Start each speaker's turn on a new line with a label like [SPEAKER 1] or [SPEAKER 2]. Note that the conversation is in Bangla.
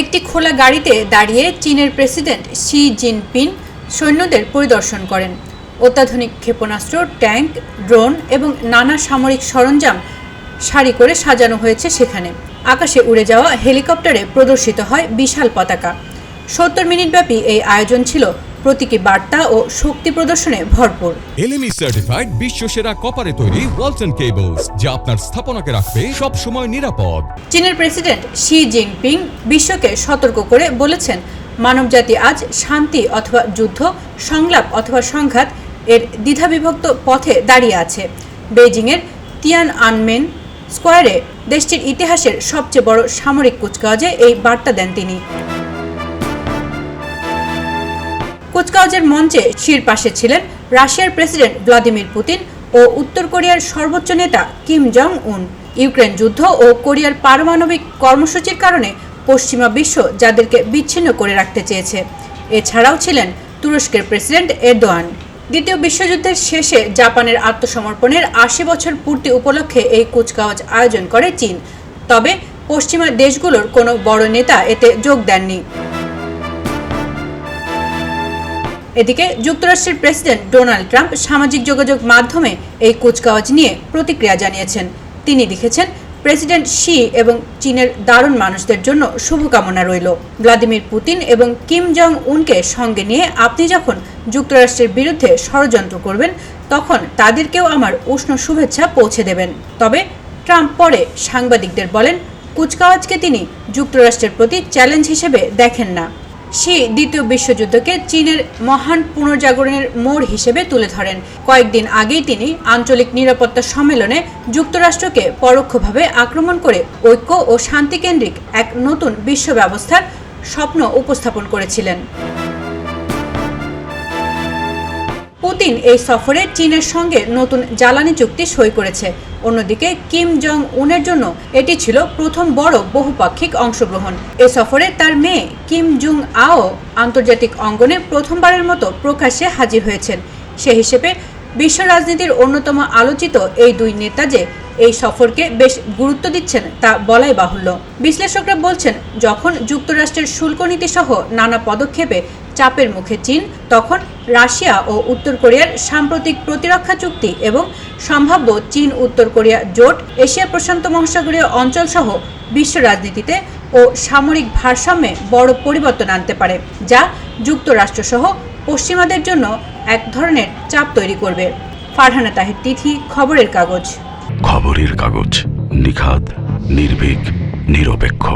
[SPEAKER 1] একটি খোলা গাড়িতে দাঁড়িয়ে চীনের প্রেসিডেন্ট শি জিনপিং সৈন্যদের পরিদর্শন করেন। অত্যাধুনিক ক্ষেপণাস্ত্র, ট্যাঙ্ক, ড্রোন এবং নানা সামরিক সরঞ্জাম সারি করে সাজানো হয়েছে সেখানে। আকাশে উড়ে যাওয়া হেলিকপ্টারে প্রদর্শিত হয় বিশাল পতাকা। সত্তর মিনিটব্যাপী এই আয়োজন ছিল। প্রতীকী বার্তা ও শক্তি প্রদর্শনে ভরপুর।
[SPEAKER 2] এলএমই সার্টিফাইড বিশ্ব সেরা কপারে তৈরি ওয়ালটন কেবলস যা আপনার স্থাপনাকে রাখবে সব সময় নিরাপদ।
[SPEAKER 1] চীনের প্রেসিডেন্ট শি জিনপিং বিশ্বকে সতর্ক করে বলেছেন মানবজাতি আজ শান্তি অথবা যুদ্ধ সংলাপ অথবা সংঘাত এর দ্বিধাবিভক্ত পথে দাঁড়িয়ে আছে। বেইজিংয়ের তিয়ান আনমেন স্কোয়ারে দেশটির ইতিহাসের সবচেয়ে বড় সামরিক কুচকাওয়াজে এই বার্তা দেন তিনি। কুচকাওয়াজের মঞ্চে শির পাশে ছিলেন রাশিয়ার প্রেসিডেন্ট ভ্লাদিমির পুতিন ও উত্তর কোরিয়ার সর্বোচ্চ নেতা কিম জং উন ইউক্রেন যুদ্ধ ও কোরিয়ার পারমাণবিক কর্মসূচির কারণে পশ্চিমা বিশ্ব যাদেরকে বিচ্ছিন্ন করে রাখতে চেয়েছে। এছাড়াও ছিলেন তুরস্কের প্রেসিডেন্ট এরদোয়ান। দ্বিতীয় বিশ্বযুদ্ধের শেষে জাপানের আত্মসমর্পণের আশি বছর পূর্তি উপলক্ষে এই কুচকাওয়াজ আয়োজন করে চীন। তবে পশ্চিমা দেশগুলোর কোনো বড় নেতা এতে যোগ দেননি। এদিকে যুক্তরাষ্ট্রের প্রেসিডেন্ট ডোনাল্ড ট্রাম্প সামাজিক যোগাযোগ মাধ্যমে এই কুচকাওয়াজ নিয়ে প্রতিক্রিয়া জানিয়েছেন। তিনি লিখেছেন, প্রেসিডেন্ট শি এবং চীনের দারুণ মানুষদের জন্য শুভকামনা রইল। ভ্লাদিমির পুতিন এবং কিম জং উনকে সঙ্গে নিয়ে আপনি যখন যুক্তরাষ্ট্রের বিরুদ্ধে ষড়যন্ত্র করবেন, তখন তাদেরকেও আমার উষ্ণ শুভেচ্ছা পৌঁছে দেবেন। তবে ট্রাম্প পরে সাংবাদিকদের বলেন, কুচকাওয়াজকে তিনি যুক্তরাষ্ট্রের প্রতি চ্যালেঞ্জ হিসেবে দেখেন না। সে দ্বিতীয় বিশ্বযুদ্ধকে চীনের মহান পুনর্জাগরণের মোড় হিসেবে তুলে ধরেন। কয়েকদিন আগেই তিনি আঞ্চলিক নিরাপত্তা সম্মেলনে যুক্তরাষ্ট্রকে পরোক্ষভাবে আক্রমণ করে ঐক্য ও শান্তিকেন্দ্রিক এক নতুন বিশ্ব ব্যবস্থার স্বপ্ন উপস্থাপন করেছিলেন। পুতিন এই সফরে চীনের সঙ্গে নতুন জ্বালানি চুক্তি সই করেছে। অন্যদিকে কিম জং উনের জন্য এটি ছিল প্রথম বড় বহুপাক্ষিক অংশগ্রহণ। এ সফরে তার মেয়ে কিম জুং আও আন্তর্জাতিক অঙ্গনে প্রথমবারের মতো প্রকাশ্যে হাজির হয়েছেন। সে হিসেবে বিশ্ব রাজনীতির অন্যতম আলোচিত এই দুই নেতা যে এই সফরকে বেশ গুরুত্ব দিচ্ছেন তা বলাই বাহুল্য। বিশ্লেষকরা বলছেন, যখন যুক্তরাষ্ট্রের শুল্ক নীতি সহ নানা পদক্ষেপে চাপের মুখে চীন, তখন রাশিয়া ও উত্তর কোরিয়ার সাম্প্রতিক প্রতিরক্ষা চুক্তি এবং সম্ভাব্য চীন, উত্তর কোরিয়া জোট, এশিয়া প্রশান্ত মহাসাগরীয় অঞ্চল সহ বিশ্ব রাজনীতিতে ও সামরিক ভারসাম্যে বড় পরিবর্তন আনতে পারে, যা যুক্তরাষ্ট্রসহ পশ্চিমাদের জন্য এক ধরনের চাপ তৈরি করবে। ফারহানা তাহির তিথি, খবরের কাগজ।
[SPEAKER 3] খবরের কাগজ নিখাত নির্ভীক, নিরপেক্ষ।